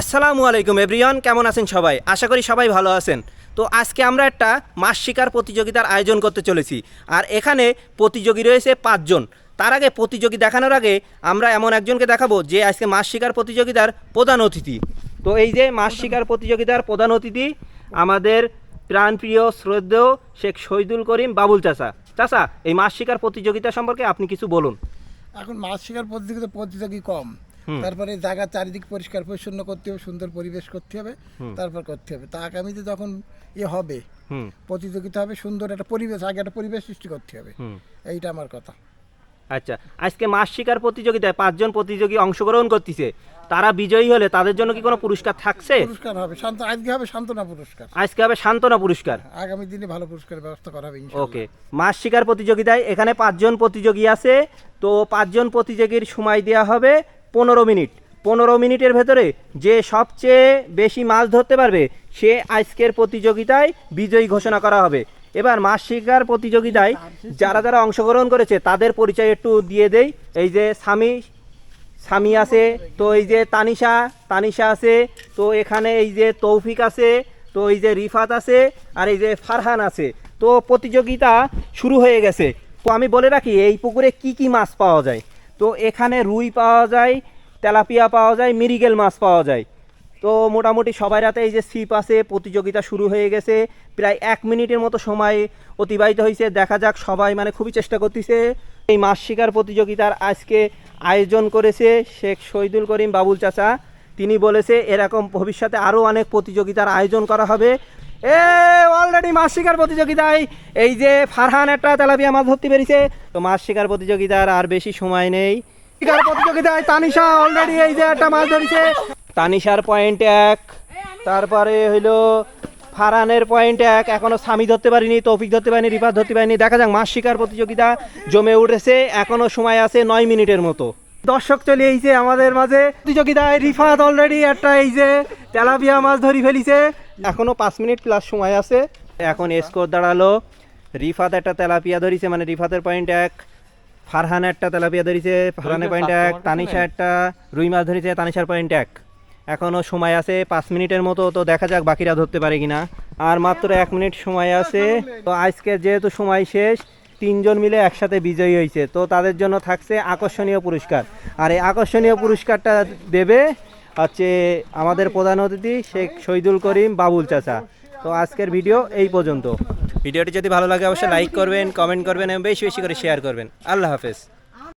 আসসালামু আলাইকুম, এভরিওয়ান, কেমন আছেন সবাই? আশা করি সবাই ভালো আছেন। তো আজকে আমরা একটা মাছ শিকার প্রতিযোগিতার আয়োজন করতে চলেছি। আর এখানে প্রতিযোগী রয়েছে পাঁচজন। তার আগে প্রতিযোগী দেখানোর আগে আমরা এমন একজনকে দেখাবো যে আজকে মাছ শিকার প্রতিযোগিতার প্রধান অতিথি। তো এই যে মাছ শিকার প্রতিযোগিতার প্রধান অতিথি আমাদের প্রাণপ্রিয়, শ্রদ্ধেয় শেখ শহীদুল করিম বাবুল চাচা। চাচা, এই মাছ শিকার প্রতিযোগিতা সম্পর্কে আপনি কিছু বলুন। এখন মাছ শিকার প্রতিযোগিতা প্রতিযোগী কম। তারপরে জায়গা চারিদিক পরিষ্কার পরিচ্ছন্ন করতে হবে সুন্দর পরিবেশ করতে হবে তারপর করতে হবে। তা আগামীতে যখন ইয়ে হবে প্রতিযোগিতা হবে সুন্দর একটা পরিবেশ আগে একটা পরিবেশ সৃষ্টি করতে হবে। এইটা আমার কথা। আচ্ছা আজকে মাছ শিকার প্রতিযোগিতায় পাঁচজন প্রতিযোগী অংশগ্রহণ করতেছে। তারা বিজয়ী হলে তাদের জন্য কি কোনো পুরস্কার থাকছে? পুরস্কার হবে শান্ত আজকে হবে সান্ত্বনা পুরস্কার। আজকে হবে সান্ত্বনা পুরস্কার। আগামী দিনে ভালো পুরস্কার ব্যবস্থা করা হবে ইনশাআল্লাহ। ওকে মাছ শিকার প্রতিযোগিতায় এখানে পাঁচজন প্রতিযোগী আছে। তো পাঁচজন প্রতিযোগীর সময় দেওয়া হবে। পনেরো মিনিট। পনেরো মিনিটের ভেতরে যে সবচেয়ে বেশি মাছ ধরতে পারবে, সে আজকের প্রতিযোগিতায় বিজয়ী ঘোষণা করা হবে। এবার মাছ শিকার প্রতিযোগিতায় যারা যারা অংশগ্রহণ করেছে, তাদের পরিচয় একটু দিয়ে দেই। এই যে স্বামী স্বামী আছে, তো এই যে তানিশা তানিশা আছে, তো এখানে এই যে তৌফিক আছে, তো এই যে রিফাত আছে, আর এই যে ফারহান আছে। তো প্রতিযোগিতা শুরু হয়ে গেছে। তো আমি বলে রাখি, এই পুকুরে কি কি মাছ পাওয়া যায়? তো এখানে রুই পাওয়া যায়, তেলাপিয়া পাওয়া যায় মিরিগেল মাছ পাওয়া যায়। তো মোটামুটি সবাই রাতে এই যে সিপ আছে, প্রতিযোগিতা শুরু হয়ে গেছে, প্রায় এক মিনিটের মতো সময় অতিবাহিত হয়েছে। দেখা যাক সবাই মানে খুবই চেষ্টা করতেছে। এই মাছ শিকার প্রতিযোগিতার আজকে আয়োজন করেছে শেখ শহীদুল করিম বাবুল চাচা। তিনি বলেছে, এরকম ভবিষ্যতে আরও অনেক প্রতিযোগিতার আয়োজন করা হবে। এ অলরেডি মাছ শিকার প্রতিযোগিতায়, এই যে ফারহান একটা তেলাপিয়া মাছ ধরতে পেরেছে। তো মাছ শিকার প্রতিযোগিতার আর বেশি সময় নেই। শিকার প্রতিযোগিতায় তানিশা অলরেডি এই যে একটা মাছ ধরেছে। তানিশার পয়েন্ট এক। তারপরে হইল ফারহানের পয়েন্ট এক। এখনও স্বামী ধরতে পারিনি, তৌফিক ধরতে পারিনি, রিফাত ধরতে পারিনি। দেখা যাক, মাছ শিকার প্রতিযোগিতা জমে উঠেছে। এখনও সময় আছে নয় মিনিটের মতো। দর্শক চলে এইছে আমাদের মাঝে। প্রতিযোগিতায় রিফাত অলরেডি একটা এই যে তেলাপিয়া মাছ ধরি ফেলিছে। এখনও পাঁচ মিনিট প্লাস সময় আছে। এখন স্কোর দাঁড়াল। রিফাত একটা তেলাপিয়া ধরিছে মানে রিফাতের পয়েন্ট এক। ফারহান একটা তেলাপিয়া ধরিছে ফারহানের পয়েন্ট এক। তানিশা একটা রুই মাছ ধরিছে তানিশার পয়েন্ট এক। এখনও সময় আছে পাঁচ মিনিটের মতো তো দেখা যাক বাকিরা ধরতে পারে কিনা। আর মাত্র এক মিনিট সময় আছে। তো আজকে যেহেতু সময় শেষ তিনজন মিলে একসাথে বিজয়ী হয়েছে তো তাদের জন্য থাকছে আকর্ষণীয় পুরস্কার। আর এই আকর্ষণীয় পুরস্কারটা দেবে হচ্ছে আমাদের প্রধান অতিথি শেখ শহীদুল করিম বাবুল চাচা। তো আজকের ভিডিও এই পর্যন্ত। ভিডিওটি যদি ভালো লাগে, অবশ্যই লাইক করবেন কমেন্ট করবেন এবং বেশি বেশি করে শেয়ার করবেন। আল্লাহ হাফেজ।